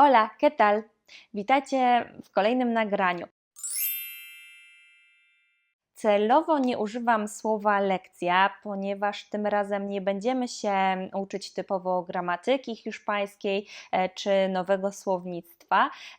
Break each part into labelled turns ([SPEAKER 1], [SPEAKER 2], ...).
[SPEAKER 1] Hola, ¿qué tal? Witajcie w kolejnym nagraniu. Celowo nie używam słowa lekcja, ponieważ tym razem nie będziemy się uczyć typowo gramatyki hiszpańskiej e, czy nowego słownictwa.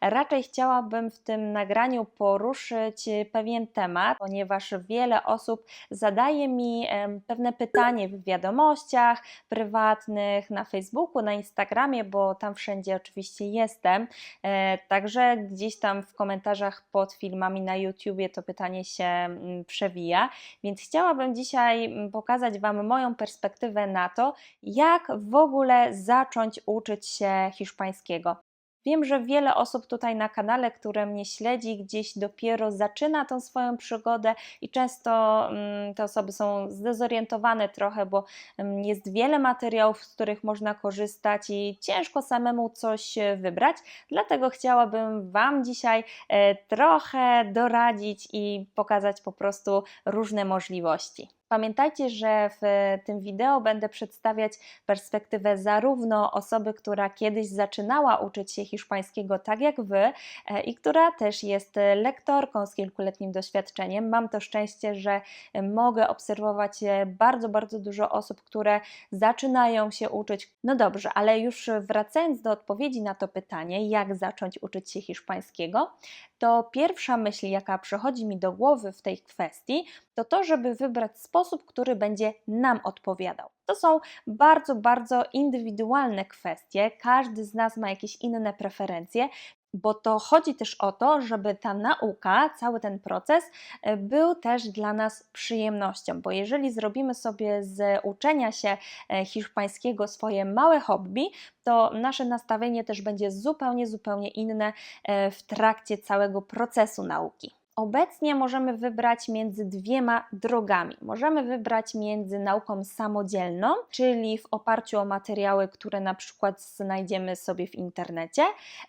[SPEAKER 1] Raczej chciałabym w tym nagraniu poruszyć pewien temat, ponieważ wiele osób zadaje mi pewne pytanie w wiadomościach prywatnych, na Facebooku, na Instagramie, bo tam wszędzie oczywiście jestem. E, Także gdzieś tam w komentarzach pod filmami na YouTubie to pytanie się przewija, więc chciałabym dzisiaj pokazać Wam moją perspektywę na to, jak w ogóle zacząć uczyć się hiszpańskiego. Wiem, że wiele osób tutaj na kanale, które mnie śledzi, gdzieś dopiero zaczyna tą swoją przygodę i często mm, te osoby są zdezorientowane trochę, bo mm, jest wiele materiałów, z których można korzystać i ciężko samemu coś e, wybrać. Dlatego chciałabym Wam dzisiaj e, trochę doradzić i pokazać po prostu różne możliwości. Pamiętajcie, że w tym wideo będę przedstawiać perspektywę zarówno osoby, która kiedyś zaczynała uczyć się hiszpańskiego tak jak Wy e, i która też jest lektorką z kilkuletnim doświadczeniem. Mam to szczęście, że mogę obserwować e, bardzo, bardzo dużo osób, które zaczynają się uczyć. No dobrze, ale już wracając do odpowiedzi na to pytanie, jak zacząć uczyć się hiszpańskiego, to pierwsza myśl, jaka przychodzi mi do głowy w tej kwestii, to to, żeby wybrać sposób, który będzie nam odpowiadał. To są bardzo, bardzo indywidualne kwestie. Każdy z nas ma jakieś inne preferencje, bo to chodzi też o to, żeby ta nauka, cały ten proces e, był też dla nas przyjemnością, bo jeżeli zrobimy sobie z uczenia się e, hiszpańskiego swoje małe hobby, to nasze nastawienie też będzie zupełnie, zupełnie inne e, w trakcie całego procesu nauki. Obecnie możemy wybrać między dwiema drogami. Możemy wybrać między nauką samodzielną, czyli w oparciu o materiały, które na przykład znajdziemy sobie w internecie,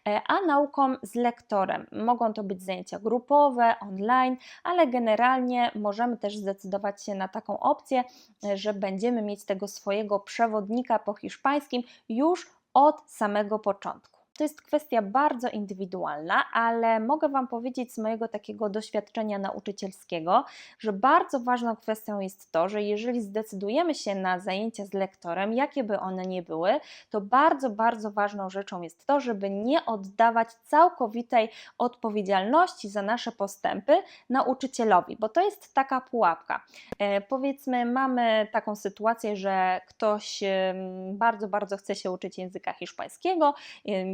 [SPEAKER 1] e, a nauką z lektorem. Mogą to być zajęcia grupowe, online, ale generalnie możemy też zdecydować się na taką opcję, e, że będziemy mieć tego swojego przewodnika po hiszpańskim już od samego początku. To jest kwestia bardzo indywidualna, ale mogę Wam powiedzieć z mojego takiego doświadczenia nauczycielskiego, że bardzo ważną kwestią jest to, że jeżeli zdecydujemy się na zajęcia z lektorem, jakie by one nie były, to bardzo, bardzo ważną rzeczą jest to, żeby nie oddawać całkowitej odpowiedzialności za nasze postępy nauczycielowi, bo to jest taka pułapka. E, powiedzmy, mamy taką sytuację, że ktoś bardzo, bardzo chce się uczyć języka hiszpańskiego,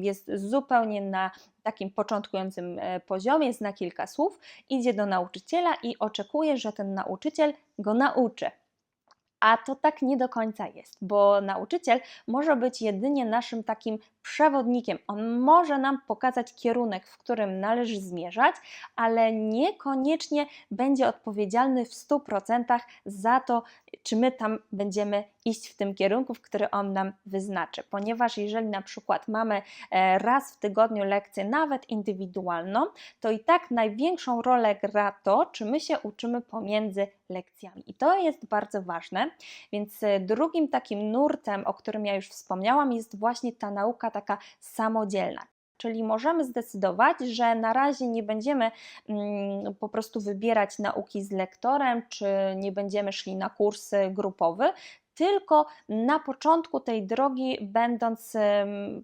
[SPEAKER 1] jest jest zupełnie na takim początkującym e, poziomie, zna kilka słów, idzie do nauczyciela i oczekuje, że ten nauczyciel go nauczy. A to tak nie do końca jest, bo nauczyciel może być jedynie naszym takim przewodnikiem. On może nam pokazać kierunek, w którym należy zmierzać, ale niekoniecznie będzie odpowiedzialny w 100% za to, czy my tam będziemy iść w tym kierunku, w który on nam wyznaczy. Ponieważ jeżeli na przykład mamy e, raz w tygodniu lekcję, nawet indywidualną, to i tak największą rolę gra to, czy my się uczymy pomiędzy lekcjami. I to jest bardzo ważne. Więc e, drugim takim nurtem, o którym ja już wspomniałam, jest właśnie ta nauka taka samodzielna. Czyli możemy zdecydować, że na razie nie będziemy mm, po prostu wybierać nauki z lektorem, czy nie będziemy szli na kursy grupowy, tylko na początku tej drogi, będąc,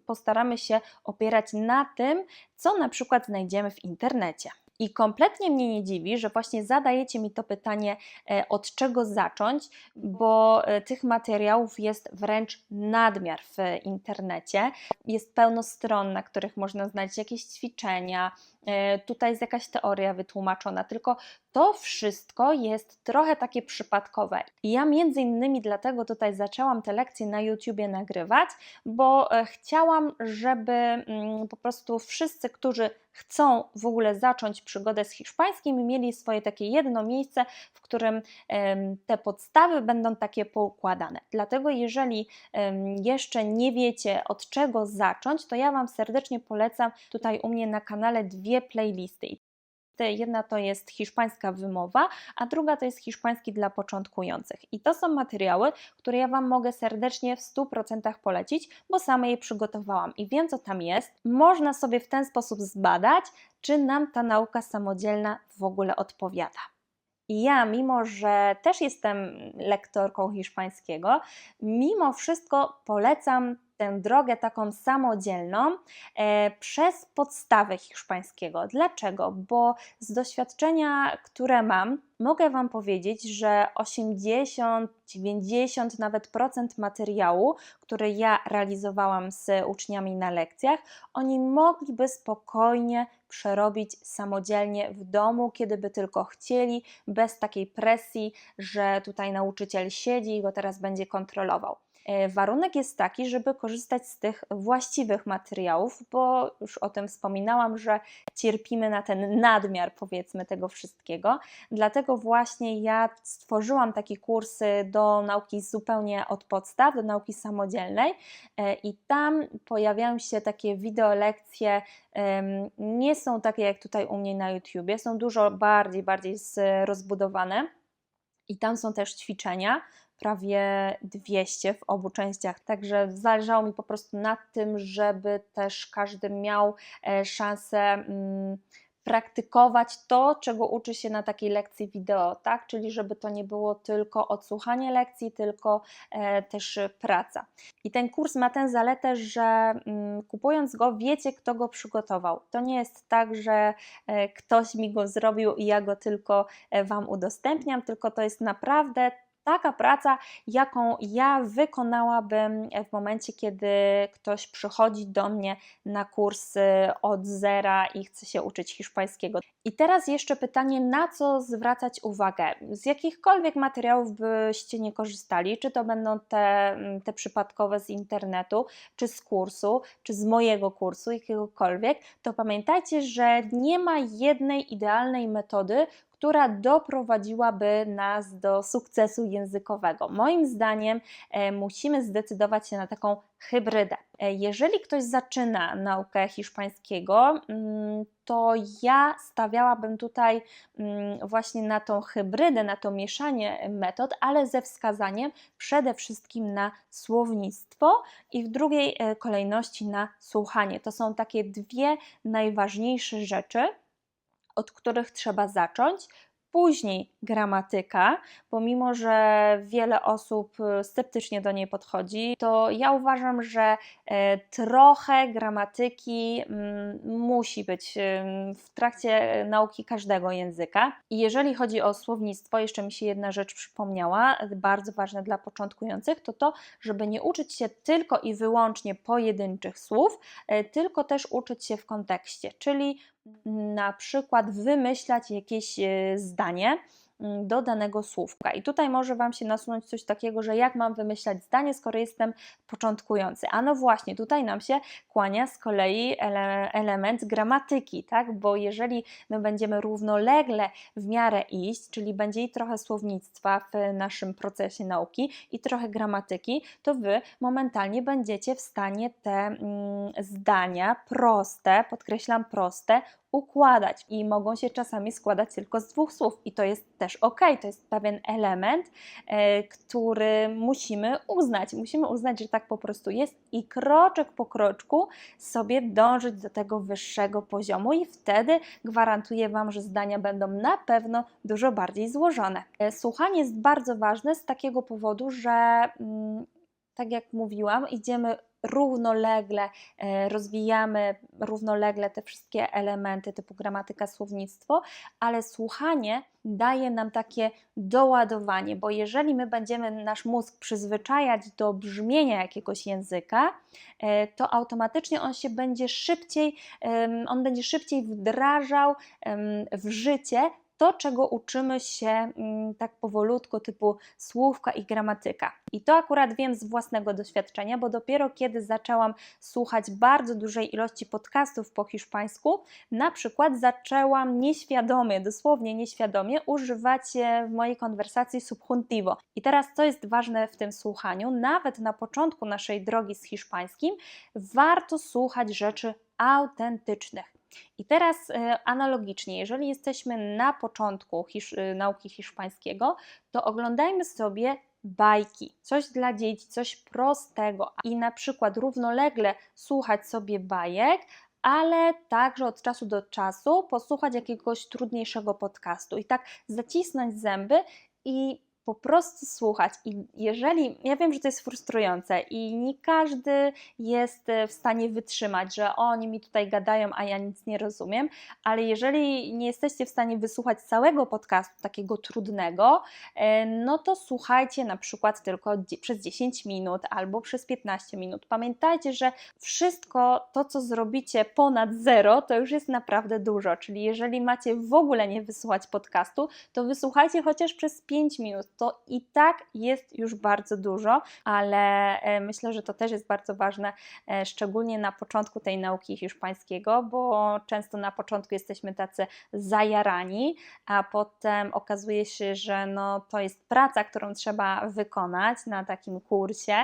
[SPEAKER 1] postaramy się opierać na tym, co na przykład znajdziemy w internecie. I kompletnie mnie nie dziwi, że właśnie zadajecie mi to pytanie, e, od czego zacząć, bo e, tych materiałów jest wręcz nadmiar w internecie. Jest pełno stron, na których można znaleźć jakieś ćwiczenia, tutaj jest jakaś teoria wytłumaczona, tylko to wszystko jest trochę takie przypadkowe. Ja między innymi dlatego tutaj zaczęłam te lekcje na YouTubie nagrywać, bo chciałam, żeby mm, po prostu wszyscy, którzy chcą w ogóle zacząć przygodę z hiszpańskim, mieli swoje takie jedno miejsce, w którym te podstawy będą takie poukładane. Dlatego, jeżeli jeszcze nie wiecie od czego zacząć, to ja Wam serdecznie polecam tutaj u mnie na kanale dwie playlisty. teksty. Jedna to jest hiszpańska wymowa, a druga to jest hiszpański dla początkujących. I to są materiały, które ja Wam mogę serdecznie w 100% polecić, bo sama je przygotowałam i wiem, co tam jest. Można sobie w ten sposób zbadać, czy nam ta nauka samodzielna w ogóle odpowiada. I ja, mimo że też jestem lektorką hiszpańskiego, mimo wszystko polecam tę drogę taką samodzielną e, przez podstawę hiszpańskiego. Dlaczego? Bo z doświadczenia, które mam, mogę Wam powiedzieć, że 80, 90 nawet procent materiału, który ja realizowałam z uczniami na lekcjach, oni mogliby spokojnie przerobić samodzielnie w domu, kiedy by tylko chcieli, bez takiej presji, że tutaj nauczyciel siedzi i go teraz będzie kontrolował. E, warunek jest taki, żeby korzystać z tych właściwych materiałów, bo już o tym wspominałam, że cierpimy na ten nadmiar, powiedzmy, tego wszystkiego. Dlatego właśnie ja stworzyłam takie kursy do nauki zupełnie od podstaw, do nauki samodzielnej, e, i tam pojawiają się takie wideo lekcje. Nie są takie jak tutaj u mnie na YouTubie, są dużo bardziej, bardziej rozbudowane. I tam są też ćwiczenia, prawie 200 w obu częściach. Także zależało mi po prostu na tym, żeby też każdy miał e, szansę mm, praktykować to, czego uczy się na takiej lekcji wideo, tak? Czyli żeby to nie było tylko odsłuchanie lekcji, tylko e, też praca. I ten kurs ma tę zaletę, że mm, kupując go, wiecie, kto go przygotował. To nie jest tak, że e, ktoś mi go zrobił i ja go tylko Wam udostępniam, tylko to jest naprawdę taka praca, jaką ja wykonałabym w momencie, kiedy ktoś przychodzi do mnie na kursy od zera i chce się uczyć hiszpańskiego. I teraz jeszcze pytanie, na co zwracać uwagę? Z jakichkolwiek materiałów byście nie korzystali, czy to będą te, te przypadkowe z internetu, czy z kursu, czy z mojego kursu, jakiegokolwiek, to pamiętajcie, że nie ma jednej idealnej metody, która doprowadziłaby nas do sukcesu językowego. Moim zdaniem e, musimy zdecydować się na taką hybrydę. E, jeżeli ktoś zaczyna naukę hiszpańskiego, mm, to ja stawiałabym tutaj mm, właśnie na tą hybrydę, na to mieszanie metod, ale ze wskazaniem przede wszystkim na słownictwo i w drugiej e, kolejności na słuchanie. To są takie dwie najważniejsze rzeczy od których trzeba zacząć. Później gramatyka, bo mimo, że wiele osób y, sceptycznie do niej podchodzi, to ja uważam, że e, trochę gramatyki mm, musi być w trakcie nauki każdego języka. I jeżeli chodzi o słownictwo, jeszcze mi się jedna rzecz przypomniała, bardzo ważna dla początkujących, to to, żeby nie uczyć się tylko i wyłącznie pojedynczych słów, e, tylko też uczyć się w kontekście, czyli na przykład wymyślać jakieś e, zdanie, Mm, do danego słówka. I tutaj może Wam się nasunąć coś takiego, że jak mam wymyślać zdanie, skoro jestem początkujący. A no właśnie, tutaj nam się kłania z kolei ele element gramatyki, tak? Bo jeżeli my będziemy równolegle w miarę iść, czyli będzie i trochę słownictwa w naszym procesie nauki i trochę gramatyki, to Wy momentalnie będziecie w stanie te mm, zdania proste, podkreślam proste, układać i mogą się czasami składać tylko z dwóch słów i to jest też ok, to jest pewien element, e, który musimy uznać. Musimy uznać, że tak po prostu jest i kroczek po kroczku sobie dążyć do tego wyższego poziomu i wtedy gwarantuję Wam, że zdania będą na pewno dużo bardziej złożone. E, słuchanie jest bardzo ważne z takiego powodu, że mm, tak jak mówiłam, idziemy równolegle e, rozwijamy równolegle te wszystkie elementy typu gramatyka, słownictwo, ale słuchanie daje nam takie doładowanie, bo jeżeli my będziemy nasz mózg przyzwyczajać do brzmienia jakiegoś języka, e, to automatycznie on się będzie szybciej, on będzie szybciej wdrażał w życie to, czego uczymy się mm, tak powolutku, typu słówka i gramatyka. I to akurat wiem z własnego doświadczenia, bo dopiero kiedy zaczęłam słuchać bardzo dużej ilości podcastów po hiszpańsku, na przykład zaczęłam nieświadomie, dosłownie nieświadomie używać w mojej konwersacji subjuntivo. I teraz co jest ważne w tym słuchaniu? Nawet na początku naszej drogi z hiszpańskim warto słuchać rzeczy autentycznych. I teraz e, analogicznie, jeżeli jesteśmy na początku hisz, e, nauki hiszpańskiego, to oglądajmy sobie bajki, coś dla dzieci, coś prostego. I na przykład równolegle słuchać sobie bajek, ale także od czasu do czasu posłuchać jakiegoś trudniejszego podcastu. I tak zacisnąć zęby i po prostu słuchać. I jeżeli, ja wiem, że to jest frustrujące i nie każdy jest e, w stanie wytrzymać, że oni mi tutaj gadają, a ja nic nie rozumiem, ale jeżeli nie jesteście w stanie wysłuchać całego podcastu, takiego trudnego, e, no to słuchajcie na przykład tylko przez 10 minut albo przez 15 minut. Pamiętajcie, że wszystko to, co zrobicie ponad zero, to już jest naprawdę dużo. Czyli jeżeli macie w ogóle nie wysłuchać podcastu, to wysłuchajcie chociaż przez 5 minut to i tak jest już bardzo dużo, ale e, myślę, że to też jest bardzo ważne, e, szczególnie na początku tej nauki hiszpańskiego, bo często na początku jesteśmy tacy zajarani, a potem okazuje się, że no, to jest praca, którą trzeba wykonać na takim kursie.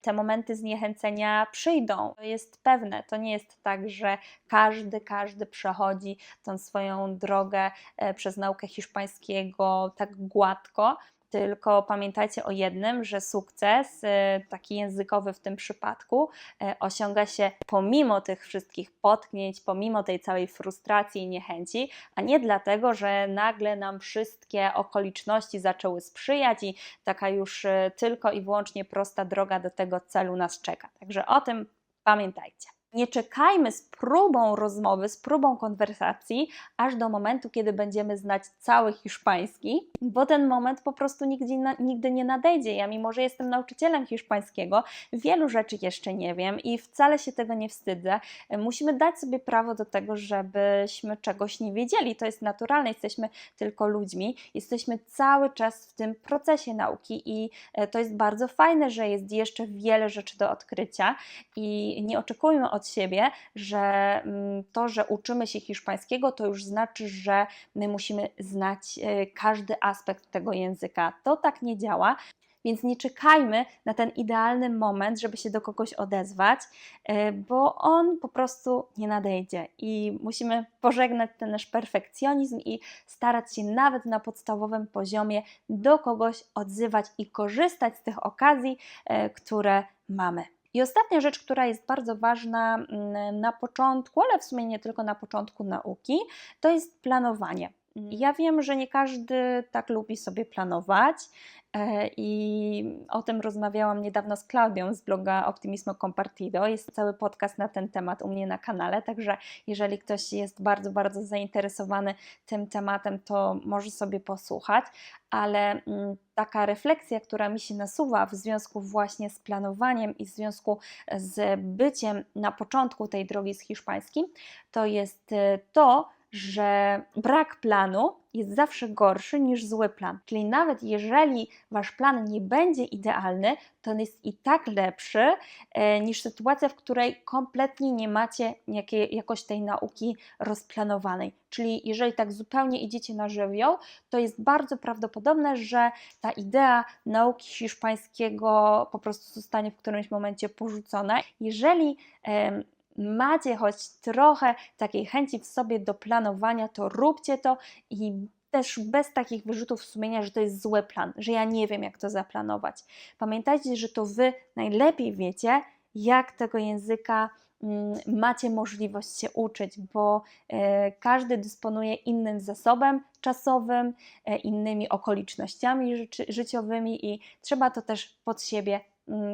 [SPEAKER 1] Te momenty zniechęcenia przyjdą, to jest pewne. To nie jest tak, że każdy, każdy przechodzi tą swoją drogę e, przez naukę hiszpańskiego tak gładko. Tylko pamiętajcie o jednym, że sukces, y, taki językowy w tym przypadku, y, osiąga się pomimo tych wszystkich potknięć, pomimo tej całej frustracji i niechęci, a nie dlatego, że nagle nam wszystkie okoliczności zaczęły sprzyjać i taka już y, tylko i wyłącznie prosta droga do tego celu nas czeka. Także o tym pamiętajcie. Nie czekajmy z próbą rozmowy, z próbą konwersacji, aż do momentu, kiedy będziemy znać cały hiszpański, bo ten moment po prostu nigdy, nigdy nie nadejdzie. Ja, mimo że jestem nauczycielem hiszpańskiego, wielu rzeczy jeszcze nie wiem i wcale się tego nie wstydzę. Musimy dać sobie prawo do tego, żebyśmy czegoś nie wiedzieli. To jest naturalne, jesteśmy tylko ludźmi, jesteśmy cały czas w tym procesie nauki i e, to jest bardzo fajne, że jest jeszcze wiele rzeczy do odkrycia i nie oczekujmy od siebie, że mm, to, że uczymy się hiszpańskiego, to już znaczy, że my musimy znać e, każdy aspekt tego języka. To tak nie działa. Więc nie czekajmy na ten idealny moment, żeby się do kogoś odezwać, e, bo on po prostu nie nadejdzie i musimy pożegnać ten nasz perfekcjonizm i starać się nawet na podstawowym poziomie do kogoś odzywać i korzystać z tych okazji, e, które mamy. I ostatnia rzecz, która jest bardzo ważna mm, na początku, ale w sumie nie tylko na początku nauki, to jest planowanie. Mm. Ja wiem, że nie każdy tak lubi sobie planować e, i o tym rozmawiałam niedawno z Klaudią z bloga Optimismo Compartido. Jest cały podcast na ten temat u mnie na kanale, także jeżeli ktoś jest bardzo, bardzo zainteresowany tym tematem, to może sobie posłuchać, ale mm, taka refleksja, która mi się nasuwa w związku właśnie z planowaniem i w związku z byciem na początku tej drogi z hiszpańskim, to jest e, to, że brak planu jest zawsze gorszy niż zły plan. Czyli nawet jeżeli wasz plan nie będzie idealny, to on jest i tak lepszy e, niż sytuacja, w której kompletnie nie macie jakiej, jakoś tej nauki rozplanowanej. Czyli jeżeli tak zupełnie idziecie na żywioł, to jest bardzo prawdopodobne, że ta idea nauki hiszpańskiego po prostu zostanie w którymś momencie porzucona. Jeżeli macie choć trochę takiej chęci w sobie do planowania, to róbcie to i też bez takich wyrzutów sumienia, że to jest zły plan, że ja nie wiem, jak to zaplanować. Pamiętajcie, że to Wy najlepiej wiecie, jak tego języka mm, macie możliwość się uczyć, bo e, każdy dysponuje innym zasobem czasowym, e, innymi okolicznościami życiowymi i trzeba to też pod siebie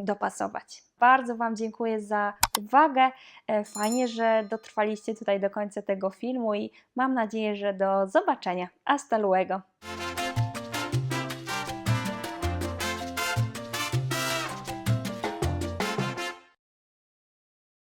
[SPEAKER 1] dopasować. Bardzo Wam dziękuję za uwagę. E, fajnie, że dotrwaliście tutaj do końca tego filmu i mam nadzieję, że do zobaczenia. Hasta luego!